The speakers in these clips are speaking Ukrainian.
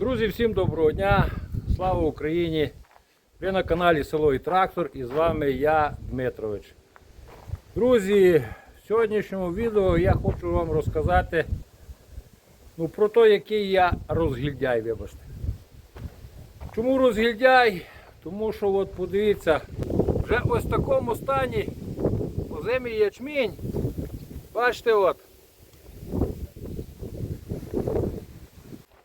Друзі, всім доброго дня! Слава Україні! Ви на каналі Село і Трактор і з вами я, Дмитрович. Друзі, в сьогоднішньому відео я хочу вам розказати ну, про те, який я розгільдяй, вибачте. Чому розгільдяй? Тому що от подивіться, вже ось в такому стані озимий ячмінь. Бачите, от.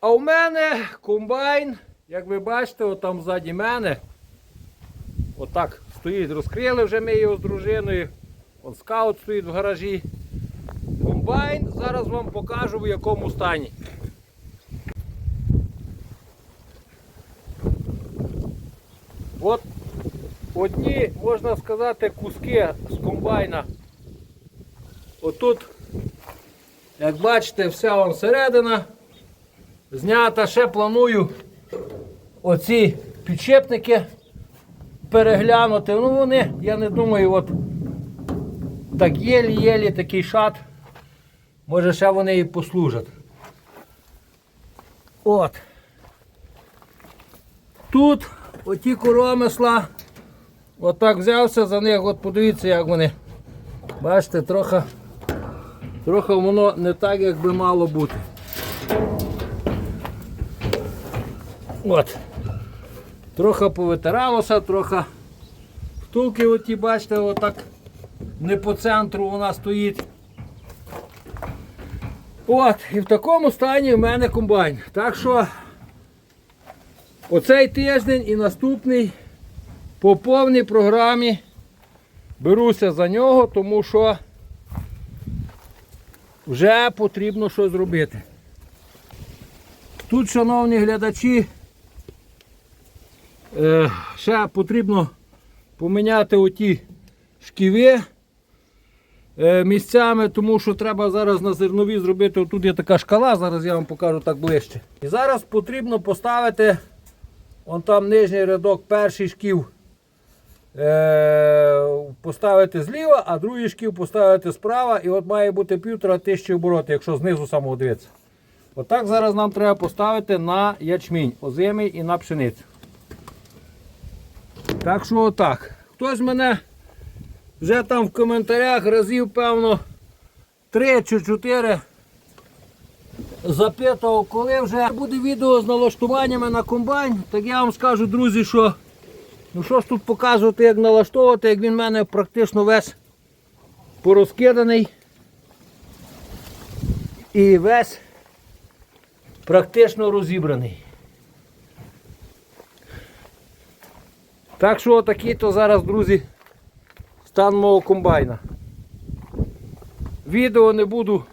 А у мене комбайн, як ви бачите, там ззаді мене. Отак стоїть, розкрили вже ми його з дружиною. От скаут стоїть в гаражі. Комбайн зараз вам покажу в якому стані. От одні, можна сказати, куски з комбайна. Отут, як бачите, вся вон середина знята. Ще планую оці підшипники переглянути. Ну вони, я не думаю, от так єлі-єлі такий шат. Може ще вони і послужать. От. Тут оті коромисла. Отак взявся за них, от подивіться, як вони. Бачите, трохи, трохи воно не так, як би мало бути. От. Трохи повитиралося, трохи втулки оті, бачите, отак не по центру вона стоїть. От, і в такому стані в мене комбайн. Так що оцей тиждень і наступний по повній програмі беруся за нього, тому що вже потрібно щось зробити. Тут, шановні глядачі, е, ще потрібно поміняти оті шківи е, місцями, тому що треба зараз на зернові зробити. Тут є така шкала, зараз я вам покажу так ближче. І зараз потрібно поставити вон там нижній рядок, перший шків е, поставити зліва, а другий шків поставити справа. І от має бути півтора тисячі оборотів, якщо знизу самого дивитися. Отак зараз нам треба поставити на ячмінь, озимий і на пшеницю. Так що отак. Хтось мене вже там в коментарях разів, певно, 3 чи 4 запитував, коли вже буде відео з налаштуваннями на комбайн, так я вам скажу, друзі, що ну що ж тут показувати, як налаштовувати, як він в мене практично весь порозкиданий. І весь практично розібраний. Так що такий то зараз, друзі, стан мого комбайна. Відео не буду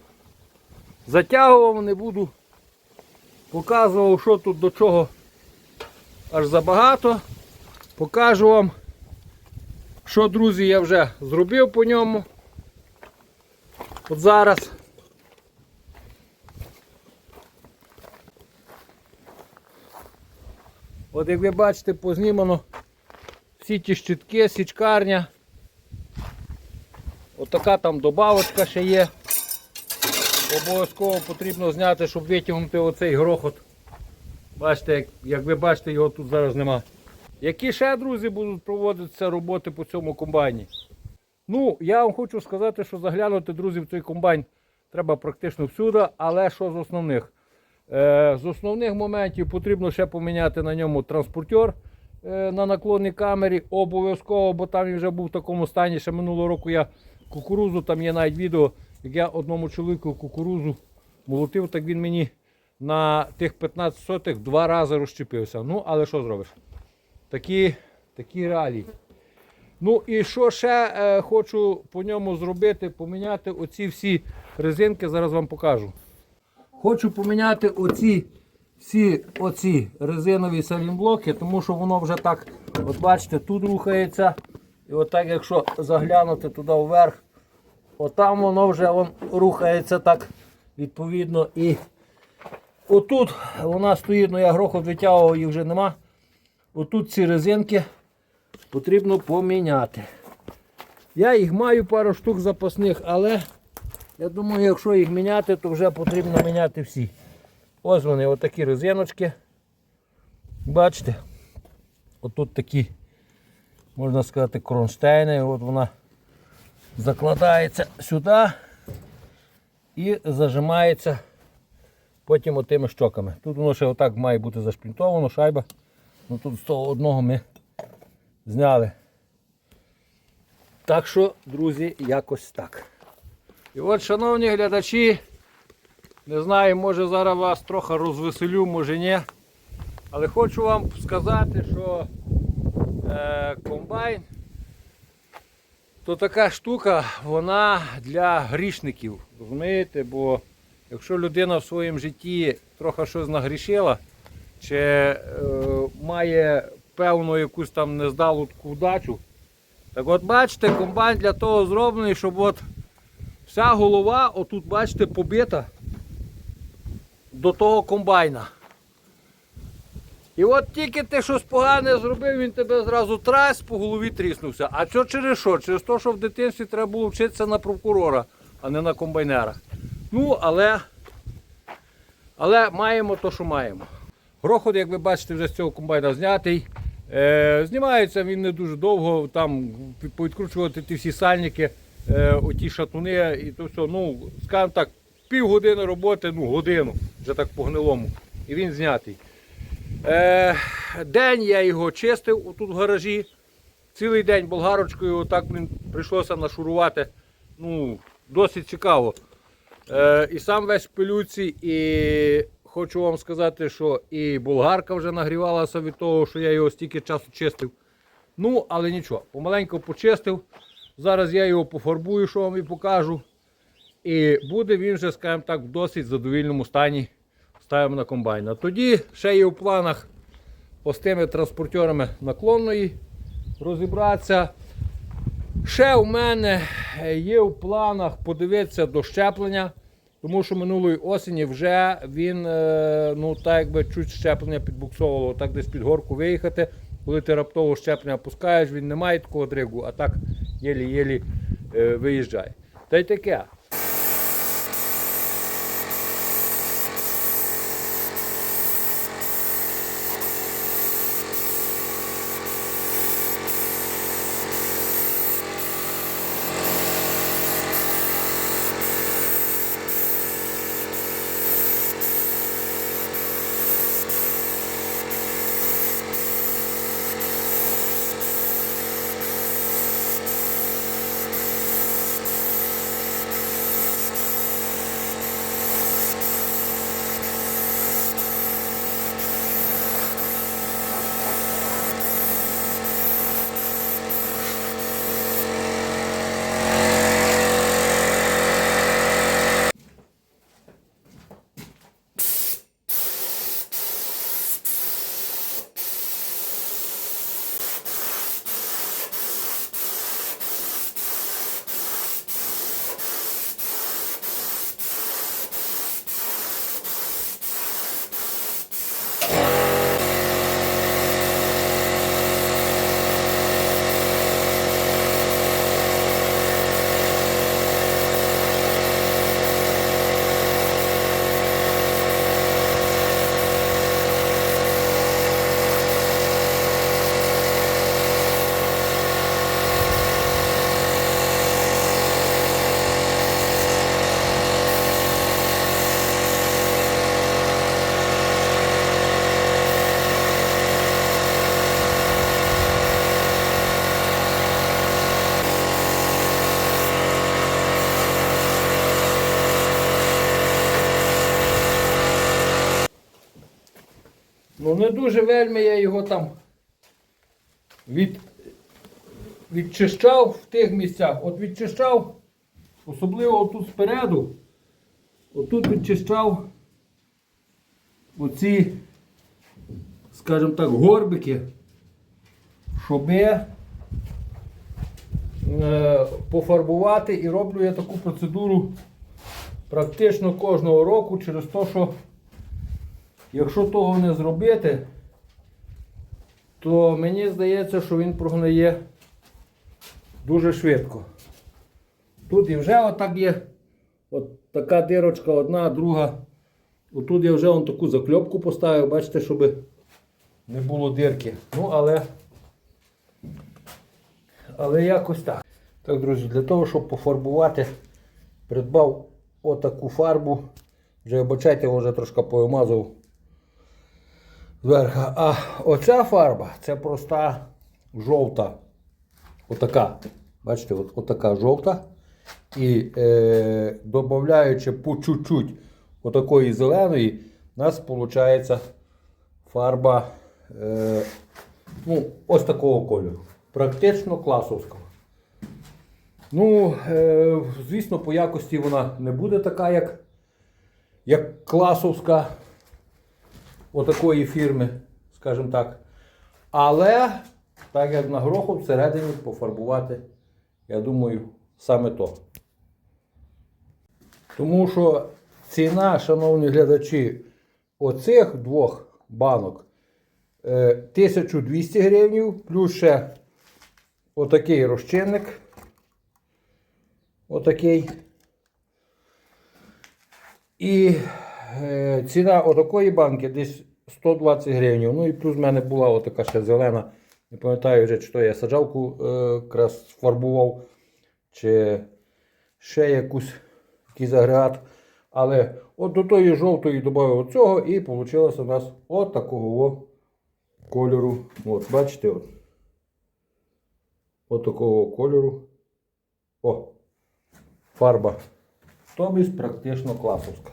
затягував, не буду показував, що тут до чого аж забагато. Покажу вам, що, друзі, я вже зробив по ньому. От зараз. От як ви бачите, познімано всі ті щитки, січкарня. Отака там добавочка ще є. Обов'язково потрібно зняти, щоб витягнути оцей грохот. Бачите, як, як ви бачите, його тут зараз нема. Які ще, друзі, будуть проводитися роботи по цьому комбайні? Ну, я вам хочу сказати, що заглянути, друзі, в цей комбайн треба практично всюди, але що з основних? Е, з основних моментів потрібно ще поміняти на ньому транспортер на наклонній камері. Обов'язково, бо там він вже був в такому стані. Ще минулого року я кукурузу, там є навіть відео, як я одному чоловіку кукурузу молотив, так він мені на тих 15 сотих два рази розчепився. Ну, але що зробиш? Такі, такі реалії. Ну і що ще е, хочу по ньому зробити, поміняти оці всі резинки, зараз вам покажу. Хочу поміняти оці всі оці резинові салінблоки, тому що воно вже так, от бачите, тут рухається. І отак, якщо заглянути туди вверх, отам воно вже вон, рухається так відповідно. І отут вона стоїть, ну я грохот витягував, їх вже нема. Отут ці резинки потрібно поміняти. Я їх маю пару штук запасних, але я думаю, якщо їх міняти, то вже потрібно міняти всі. Ось вони, отакі резиночки. Бачите? Отут такі, можна сказати, кронштейни. От вона закладається сюди і зажимається потім отими щоками. Тут воно ще отак має бути зашпінтовано, шайба. Ну тут з того одного ми зняли. Так що, друзі, якось так. І от, шановні глядачі, не знаю, може зараз вас трохи розвеселю, може ні. Але хочу вам сказати, що е, комбайн то така штука, вона для грішників. Розумієте? Бо якщо людина в своєму житті трохи щось нагрішила, чи е, має певну якусь там нездалу таку вдачу, так от бачите, комбайн для того зроблений, щоб от вся голова, отут бачите, побита до того комбайна. І от тільки ти щось погане зробив, він тебе зразу трась по голові тріснувся. А що через що? Через те, що в дитинстві треба було вчитися на прокурора, а не на комбайнера. Ну, але, але маємо то, що маємо. Грохот, як ви бачите, вже з цього комбайна знятий. Е, знімається він не дуже довго, там повідкручувати ті всі сальники, е, оті шатуни і то все. Ну, скажімо так, півгодини роботи, ну годину, вже так по гнилому. І він знятий. Е, день я його чистив отут в гаражі. Цілий день болгарочкою отак блін, прийшлося нашурувати. Ну, досить цікаво. Е, і сам весь в пилюці, і хочу вам сказати, що і болгарка вже нагрівалася від того, що я його стільки часу чистив. Ну, але нічого, помаленьку почистив. Зараз я його пофарбую, що вам і покажу. І буде він вже, скажімо так, в досить задовільному стані. Ставимо на комбайн. А тоді ще є в планах з тими транспортерами наклонної розібратися. Ще у мене є в планах подивитися до щеплення, тому що минулої осені вже він е, ну так якби чуть щеплення підбуксовувало, так десь під горку виїхати. Коли ти раптово щеплення пускаєш, він не має такого дригу, а так єлі-єлі е, виїжджає. Та й таке. Ну не дуже вельми я його там від, відчищав в тих місцях. От відчищав, особливо отут спереду, отут відчищав оці, скажімо так, горбики, щоб е, пофарбувати і роблю я таку процедуру практично кожного року через те, що Якщо того не зробити, то мені здається, що він прогниє дуже швидко. Тут і вже отак є от така дирочка, одна, друга. Отут я вже вон таку закльопку поставив, бачите, щоб не було дирки. Ну, але. Але якось так. Так, друзі, для того, щоб пофарбувати, придбав отаку фарбу. Вже вибачайте, вже трошки повимазав зверху. А оця фарба це проста жовта. Отака. Бачите, от, отака жовта. І е, додаючи по чуть-чуть отакої зеленої, у нас виходить фарба е, ну, ось такого кольору. Практично класовського. Ну, е, звісно, по якості вона не буде така, як, як класовська отакої фірми, скажімо так. Але, так як на гроху всередині пофарбувати, я думаю, саме то. Тому що ціна, шановні глядачі, оцих двох банок е, 1200 гривень, плюс ще отакий розчинник. Отакий. І е, ціна отакої банки десь 120 гривень. Ну і плюс в мене була отака ще зелена. Не пам'ятаю вже, чи то я саджавку е, якраз фарбував, чи ще якусь, якийсь агрегат. Але от до тої жовтої додав оцього і вийшло у нас от такого кольору. От, бачите? От. От такого кольору. О! Фарба. Тобіс практично класовська.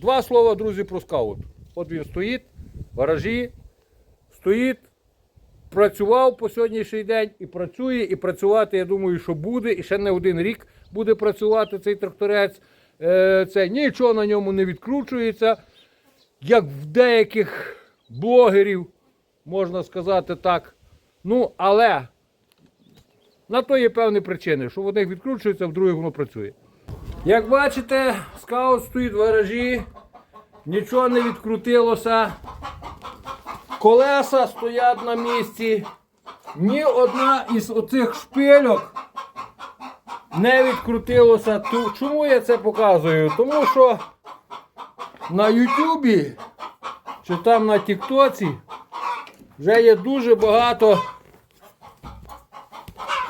Два слова, друзі, про скаут. От він стоїть в гаражі, стоїть, працював по сьогоднішній день і працює, і працювати, я думаю, що буде. І ще не один рік буде працювати цей тракторець. Е, Це нічого на ньому не відкручується. Як в деяких блогерів, можна сказати так. Ну, але на то є певні причини, що в одних відкручується, в других воно працює. Як бачите, скаут стоїть в гаражі, нічого не відкрутилося. Колеса стоять на місці. Ні одна із оцих шпильок не відкрутилося. Чому я це показую? Тому що на Ютубі чи там на Тіктоці вже є дуже багато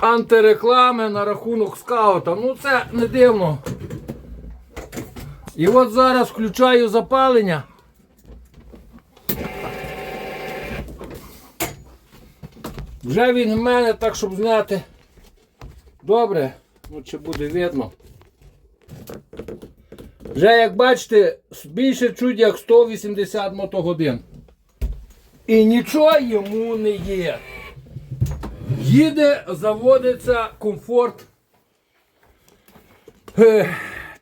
антиреклами на рахунок скаута. Ну це не дивно. І от зараз включаю запалення. Вже він в мене так, щоб зняти. Добре, ну чи буде видно. Вже як бачите, більше чуть як 180 мотогодин. І нічого йому не є. Їде, заводиться комфорт.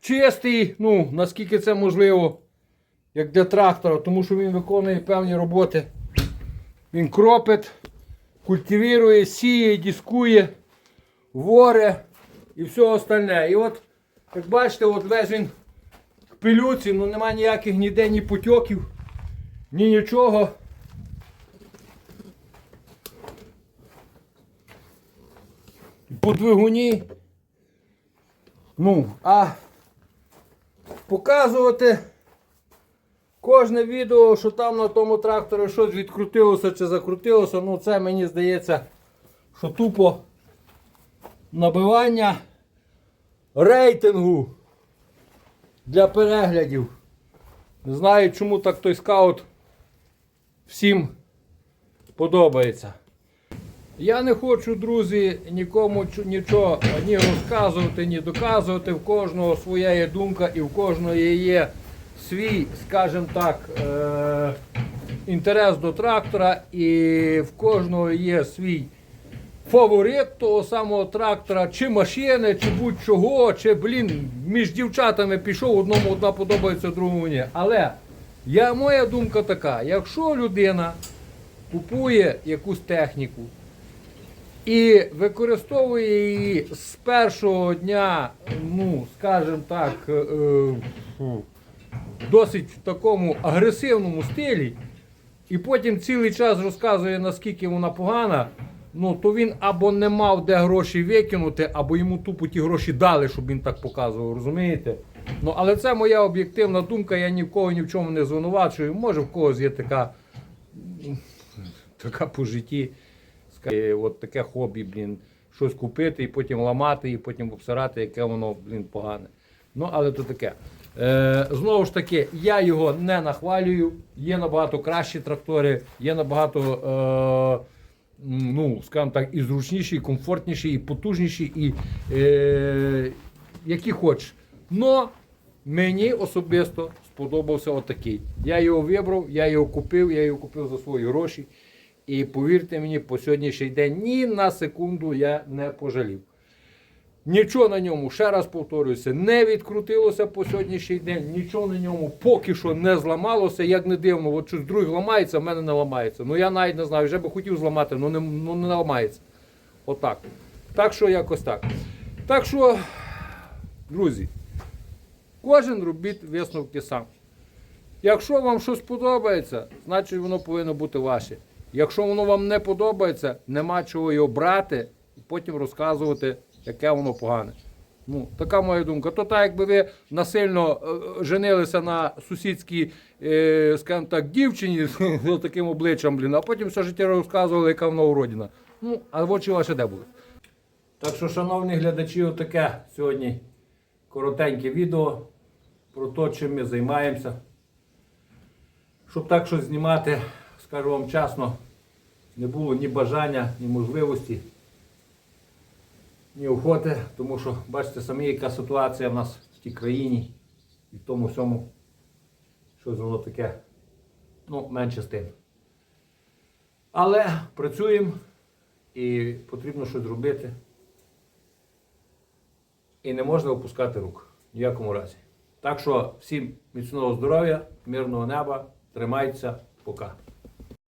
Чистий, ну, наскільки це можливо, як для трактора, тому що він виконує певні роботи. Він кропить, культивірує, сіє, дискує, воре і все остальне. І от, як бачите, от весь він в пилюці, ну нема ніяких ніде ні потьоків, ні нічого. по двигуні. Ну, а показувати кожне відео, що там на тому тракторі щось відкрутилося чи закрутилося, ну це мені здається, що тупо набивання рейтингу для переглядів. Не знаю, чому так той скаут всім подобається. Я не хочу, друзі, нікому нічого ні розказувати, ні доказувати. В кожного своя є думка і в кожного є свій, скажімо так, е- інтерес до трактора, і в кожного є свій фаворит того самого трактора, чи машини, чи будь-чого, чи, блін, між дівчатами пішов, одному одна подобається, другому ні. Але я, моя думка така: якщо людина купує якусь техніку, і використовує її з першого дня, ну, скажімо так, е, е, досить в такому агресивному стилі, і потім цілий час розказує, наскільки вона погана, ну, то він або не мав де гроші викинути, або йому тупо ті гроші дали, щоб він так показував, розумієте? Ну, але це моя об'єктивна думка, я ні в кого ні в чому не звинувачую. Може в когось є така така по житті, ска- от таке хобі, блін, щось купити і потім ламати, і потім обсирати, яке воно, блін, погане. Ну, але то таке. Е, знову ж таки, я його не нахвалюю. Є набагато кращі трактори, є набагато, е, ну, скажімо так, і зручніші, і комфортніші, і потужніші, і е, які хочеш. Но мені особисто сподобався отакий. Я його вибрав, я його купив, я його купив за свої гроші. І повірте мені, по сьогоднішній день ні на секунду я не пожалів. Нічого на ньому, ще раз повторююся, не відкрутилося по сьогоднішній день, нічого на ньому поки що не зламалося. Як не дивно, от щось друге ламається, в мене не ламається. Ну я навіть не знаю, вже би хотів зламати, але не, ну, не ламається. Отак. Так що якось так. Так що, друзі, кожен робіть висновки сам. Якщо вам щось подобається, значить воно повинно бути ваше. Якщо воно вам не подобається, нема чого його брати і потім розказувати, яке воно погане. Ну, така моя думка. То так, якби ви насильно е, женилися на сусідській, е, скажімо так, дівчині з таким обличчям, блін, а потім все життя розказували, яка вона уродина. Ну, а очі ваші де були. Так що, шановні глядачі, отаке сьогодні коротеньке відео про те, чим ми займаємося. Щоб так щось знімати, скажу вам чесно, не було ні бажання, ні можливості, ні охоти, тому що бачите самі, яка ситуація в нас в тій країні і в тому всьому, щось воно таке, ну, менше з тим. Але працюємо і потрібно щось робити. І не можна опускати рук в ніякому разі. Так що всім міцного здоров'я, мирного неба, тримайтеся, пока.